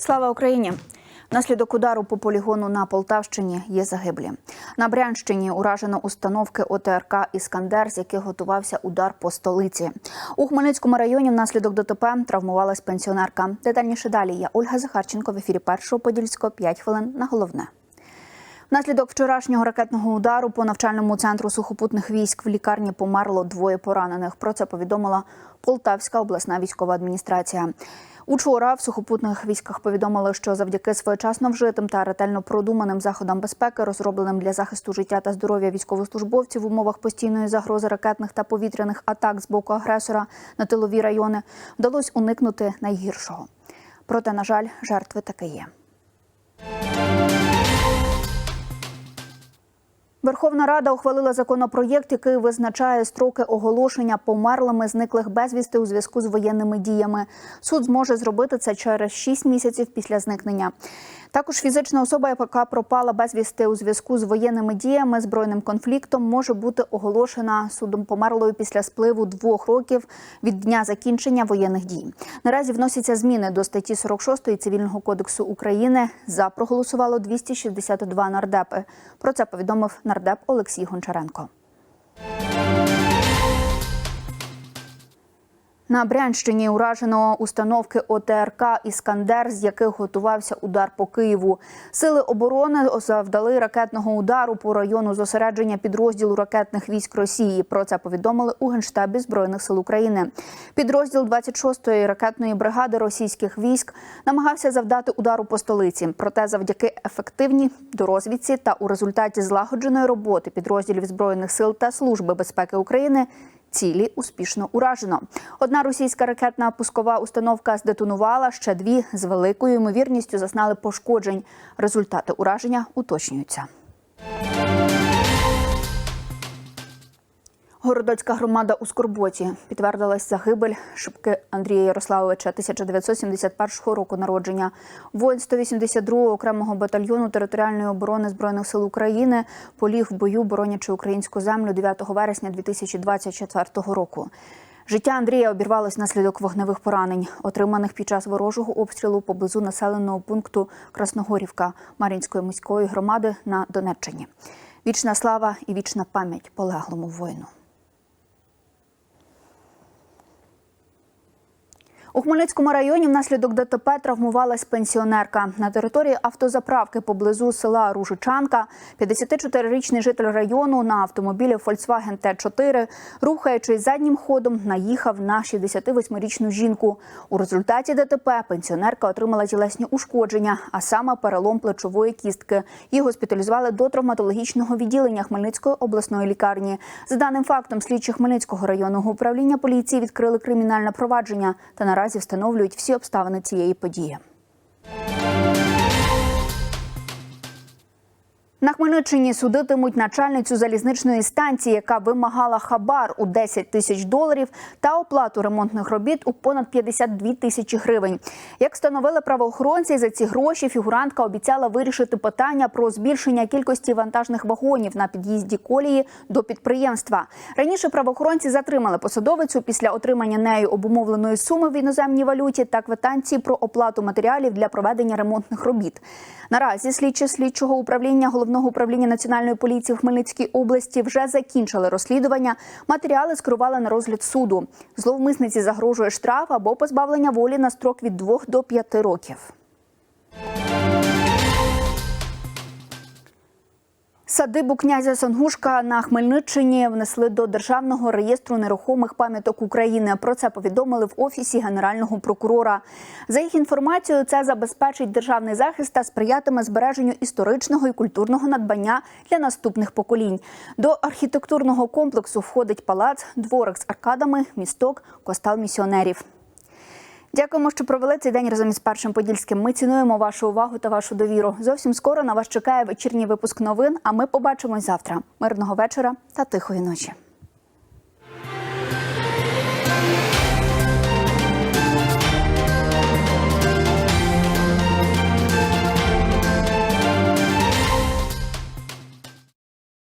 Слава Україні! Наслідок удару по полігону на Полтавщині є загиблі. На Брянщині уражено установки ОТРК Іскандер, з яких готувався удар по столиці. У Хмельницькому районі внаслідок ДТП травмувалась пенсіонерка. Детальніше далі я Ольга Захарченко в ефірі першого подільського 5 хвилин на головне. Внаслідок вчорашнього ракетного удару по навчальному центру сухопутних військ в лікарні померло двоє поранених. Про це повідомила Полтавська обласна військова адміністрація. Учора в сухопутних військах повідомили, що завдяки своєчасно вжитим та ретельно продуманим заходам безпеки, розробленим для захисту життя та здоров'я військовослужбовців в умовах постійної загрози ракетних та повітряних атак з боку агресора на тилові райони, вдалося уникнути найгіршого. Проте, на жаль, жертви таки є. Верховна Рада ухвалила законопроєкт, який визначає строки оголошення померлими зниклих безвісти у зв'язку з воєнними діями. Суд зможе зробити це через 6 місяців після зникнення. Також фізична особа, яка пропала безвісти у зв'язку з воєнними діями, збройним конфліктом, може бути оголошена судом померлою після спливу двох років від дня закінчення воєнних дій. Наразі вносяться зміни до статті 46 цивільного кодексу України. За проголосувало 262 нардепи. Про це повідомив нардеп Олексій Гончаренко. На Брянщині уражено установки ОТРК Іскандер, з яких готувався удар по Києву. Сили оборони завдали ракетного удару по району зосередження підрозділу ракетних військ Росії. Про це повідомили у генштабі збройних сил України. Підрозділ 26-ї ракетної бригади російських військ намагався завдати удару по столиці. Проте, завдяки ефективній дорозвідці та у результаті злагодженої роботи підрозділів збройних сил та служби безпеки України. Цілі успішно уражено. Одна російська ракетна пускова установка здетонувала, ще дві з великою ймовірністю зазнали пошкоджень. Результати ураження уточнюються. Городоцька громада у Скорботі підтвердилась загибель шибки Андрія Ярославовича 1971 року народження. Воїн 182-го окремого батальйону територіальної оборони збройних сил України поліг в бою, боронячи українську землю 9 вересня 2024 року. Життя Андрія обірвалось наслідок вогневих поранень, отриманих під час ворожого обстрілу поблизу населеного пункту Красногорівка Мар'їнської міської громади на Донеччині. Вічна слава і вічна пам'ять полеглому воїну. У Хмельницькому районі внаслідок ДТП травмувалась пенсіонерка. На території автозаправки поблизу села Ружичанка 54-річний житель району на автомобілі Volkswagen Т4, рухаючись заднім ходом, наїхав на 68-річну жінку. У результаті ДТП пенсіонерка отримала тілесні ушкодження, а саме перелом плечової кістки. Її госпіталізували до травматологічного відділення Хмельницької обласної лікарні. За даним фактом, слідчі Хмельницького районного управління поліції відкрили кримінальне провадження та наразі встановлюють всі обставини цієї події. На Хмельниччині судитимуть начальницю залізничної станції, яка вимагала хабар у 10 тисяч доларів та оплату ремонтних робіт у понад 52 тисячі гривень. Як встановили правоохоронці, за ці гроші фігурантка обіцяла вирішити питання про збільшення кількості вантажних вагонів на під'їзді колії до підприємства. Раніше правоохоронці затримали посадовицю після отримання нею обумовленої суми в іноземній валюті та квитанції про оплату матеріалів для проведення ремонтних робіт. Наразі слідчі слідчого управління головного управління національної поліції в Хмельницькій області вже закінчили розслідування. Матеріали скерували на розгляд суду. Зловмисниці загрожує штраф або позбавлення волі на строк від 2 до 5 років. Садибу князя Сонгушка на Хмельниччині внесли до державного реєстру нерухомих пам'яток України. Про це повідомили в офісі генерального прокурора. За їх інформацією, це забезпечить державний захист та сприятиме збереженню історичного і культурного надбання для наступних поколінь. До архітектурного комплексу входить палац, дворик з аркадами, місток, костел місіонерів. Дякуємо, що провели цей день разом із першим подільським. Ми цінуємо вашу увагу та вашу довіру. Зовсім скоро на вас чекає вечірній випуск новин. А ми побачимось завтра. Мирного вечора та тихої ночі.